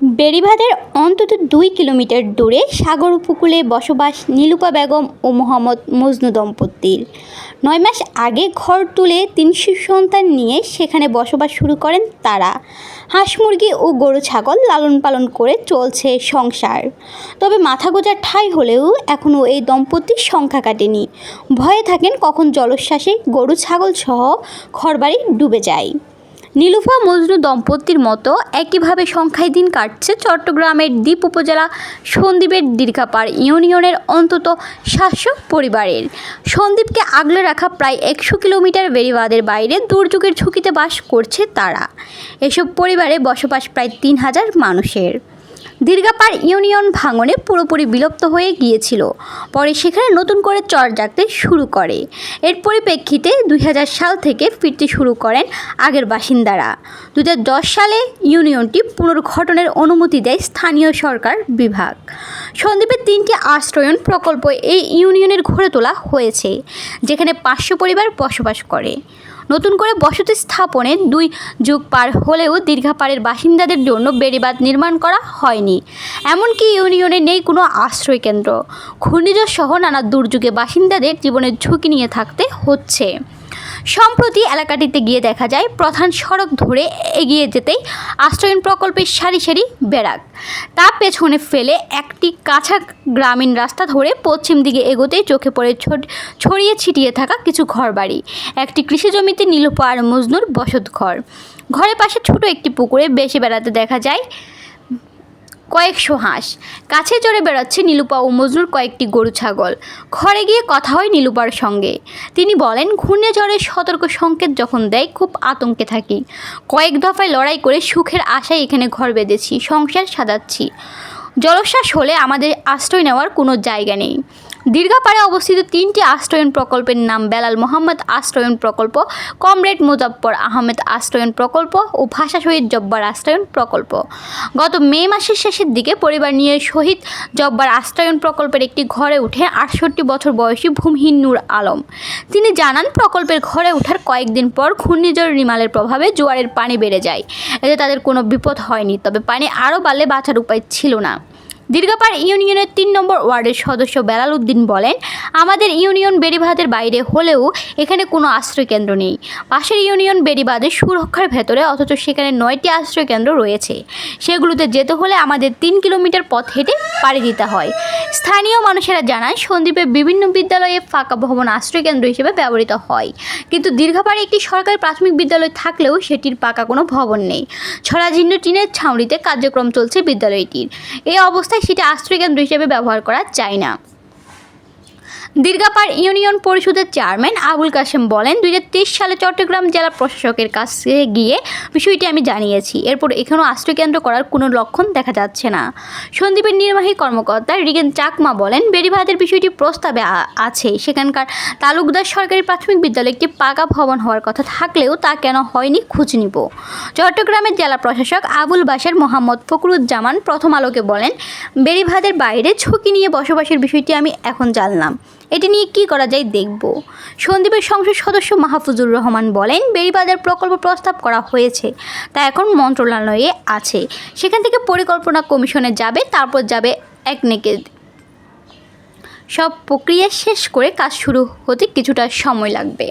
বেড়িবাঁধের অন্তত দুই কিলোমিটার দূরে সাগর উপকূলে বসবাস নীলুপা বেগম ও মোহাম্মদ মজনু দম্পতির। নয় মাস আগে ঘর তুলে তিন সন্তান নিয়ে সেখানে বসবাস শুরু করেন তারা। হাঁস মুরগি ও গরু ছাগল লালন পালন করে চলছে সংসার। তবে মাথা গোজার ঠাঁই হলেও এখনও এই দম্পতির সংখ্যা কাটেনি। ভয়ে থাকেন কখন জলোচ্ছ্বাসে গরু ছাগল সহ ঘরবাড়ি ডুবে যায়। নীলুফা মজনু দম্পতির মতো একইভাবে সংখ্যায় দিন কাটছে চট্টগ্রামের দ্বীপ উপজেলা সন্দ্বীপের দীর্ঘাপাড় ইউনিয়নের অন্তত সাতশো পরিবারের। সন্দ্বীপকে আগলে রাখা প্রায় একশো কিলোমিটার বেরিবাদের বাইরে দুর্যোগের ঝুঁকিতে বাস করছে তারা। এসব পরিবারে বসবাস প্রায় তিন হাজার মানুষের। দীর্ঘাপাড় ইউনিয়ন ভাঙনে পুরোপুরি বিলুপ্ত হয়ে গিয়েছিল। পরে সেখানে নতুন করে চর জাগতে শুরু করে। এর পরিপ্রেক্ষিতে দুই হাজার সাল থেকে ফিরতে শুরু করেন আগের বাসিন্দারা। দুই হাজার দশ সালে ইউনিয়নটি পুনর্গঠনের অনুমতি দেয় স্থানীয় সরকার বিভাগ। সন্দ্বীপের তিনটি আশ্রয়ন প্রকল্প এই ইউনিয়নের গড়ে তোলা হয়েছে, যেখানে পাঁচশো পরিবার বসবাস করে। নতুন করে বসতি স্থাপনে দুই যুগ পার হলেও দীর্ঘাপাড়ের বাসিন্দাদের জন্য বেড়িবাঁধ নির্মাণ করা হয়নি। এমনকি ইউনিয়নে নেই কোনো আশ্রয় কেন্দ্র ঘূর্ণিঝড় সহ নানা দুর্যোগে বাসিন্দাদের জীবনের ঝুঁকি নিয়ে থাকতে হচ্ছে। সম্প্রতি এলাকাটিতে গিয়ে দেখা যায়, প্রধান সড়ক ধরে এগিয়ে যেতেই আশ্রয়ন প্রকল্পের সারি সারি ব্যারাক। তা পেছনে ফেলে একটি কাঁচা গ্রামীণ রাস্তা ধরে পশ্চিম দিকে এগোতেই চোখে পড়ে ছড়িয়ে ছিটিয়ে থাকা কিছু ঘরবাড়ি। একটি কৃষি জমিতে নীলুপা আর মজনুর বসত ঘর ঘরের পাশে ছোট একটি পুকুরে বেশি বেড়াতে দেখা যায় কয়েকশো হাঁস। কাছে চড়ে বেড়াচ্ছে নীলুপা ও মজনুর কয়েকটি গরু ছাগল। ঘরে গিয়ে কথা হয় নীলুপার সঙ্গে। তিনি বলেন ঘূর্ণিঝড়ের সতর্ক সংকেত যখন দেয়, খুব আতঙ্কে থাকি। কয়েক দফায় লড়াই করে সুখের আশায় এখানে ঘর বেঁধেছি, সংসার সাজাচ্ছি। জলোচ্ছ্বাস হলে আমাদের আশ্রয় নেওয়ার কোনো জায়গা নেই। দীর্ঘাপাড়ে অবস্থিত তিনটি আশ্রয়ন প্রকল্পের নাম বেলাল মোহাম্মদ আশ্রয়ন প্রকল্প, কমরেড মুজাফর আহমেদ আশ্রয়ন প্রকল্প ও ভাষা শহীদ জব্বার আশ্রয়ন প্রকল্প। গত মে মাসের শেষের দিকে পরিবার নিয়ে শহীদ জব্বার আশ্রয়ন প্রকল্পের একটি ঘরে উঠে আটষট্টি বছর বয়সী ভূমিহীন নূর আলম। তিনি জানান, প্রকল্পের ঘরে ওঠার কয়েকদিন পর ঘূর্ণিঝড় রিমালের প্রভাবে জোয়ারের পানি বেড়ে যায়। এতে তাদের কোনো বিপদ হয়নি, তবে পানি আরও বাড়লে বাঁচার উপায় ছিল না। দীর্ঘাপাড় ইউনিয়নের তিন নম্বর ওয়ার্ডের সদস্য বেলাল উদ্দিন বলেন, আমাদের ইউনিয়ন বেড়িবাঁধের বাইরে হলেও এখানে কোনো আশ্রয় কেন্দ্র নেই। পাশের ইউনিয়ন বেড়িবাঁধের সুরক্ষার ভেতরে অথচ সেখানে নয়টি আশ্রয় কেন্দ্র রয়েছে। সেগুলোতে যেতে হলে আমাদের তিন কিলোমিটার পথ হেঁটে পাড়ি দিতে হয়। স্থানীয় মানুষেরা জানায় সন্দ্বীপে বিভিন্ন বিদ্যালয়ে ফাঁকা ভবন আশ্রয় কেন্দ্র হিসেবে ব্যবহৃত হয়। কিন্তু দীর্ঘাপাড়ে একটি সরকারি প্রাথমিক বিদ্যালয় থাকলেও সেটির পাকা কোনো ভবন নেই। ছড়াঝিন্ন টিনের ছাউনিতে কার্যক্রম চলছে বিদ্যালয়টির। এই অবস্থায় সেটা আশ্রয়কেন্দ্র হিসেবে ব্যবহার করা যায় না। দীর্ঘাপাড় ইউনিয়ন পরিষদের চেয়ারম্যান আবুল কাশেম বলেন, দুই হাজার তেইশ সালে চট্টগ্রাম জেলা প্রশাসকের কাছে গিয়ে বিষয়টি আমি জানিয়েছি। এরপর এখানেও আশ্রয়কেন্দ্র করার কোনো লক্ষণ দেখা যাচ্ছে না। সন্দীপের নির্বাহী কর্মকর্তা রিগেন চাকমা বলেন, বেড়িবাঁধের বিষয়টি প্রস্তাবে আছে। সেখানকার তালুকদার সরকারি প্রাথমিক বিদ্যালয়ে একটি পাকা ভবন হওয়ার কথা থাকলেও তা কেন হয়নি খোঁজ নিব। চট্টগ্রামের জেলা প্রশাসক আবুল বাসার মোহাম্মদ ফকরুজ্জামান প্রথম আলোকে বলেন, বেড়িবাঁধের বাইরে ঝুঁকি নিয়ে বসবাসের বিষয়টি আমি এখন জানলাম। এটি নিয়ে কী করা যায় দেখব। সন্দীপের সংসদ সদস্য মাহফুজুর রহমান বলেন, বেড়িবাজার প্রকল্প প্রস্তাব করা হয়েছে, তা এখন মন্ত্রণালয়ে আছে। সেখান থেকে পরিকল্পনা কমিশনে যাবে, তারপর যাবে এক নেকে। সব প্রক্রিয়া শেষ করে কাজ শুরু হতে কিছুটা সময় লাগবে।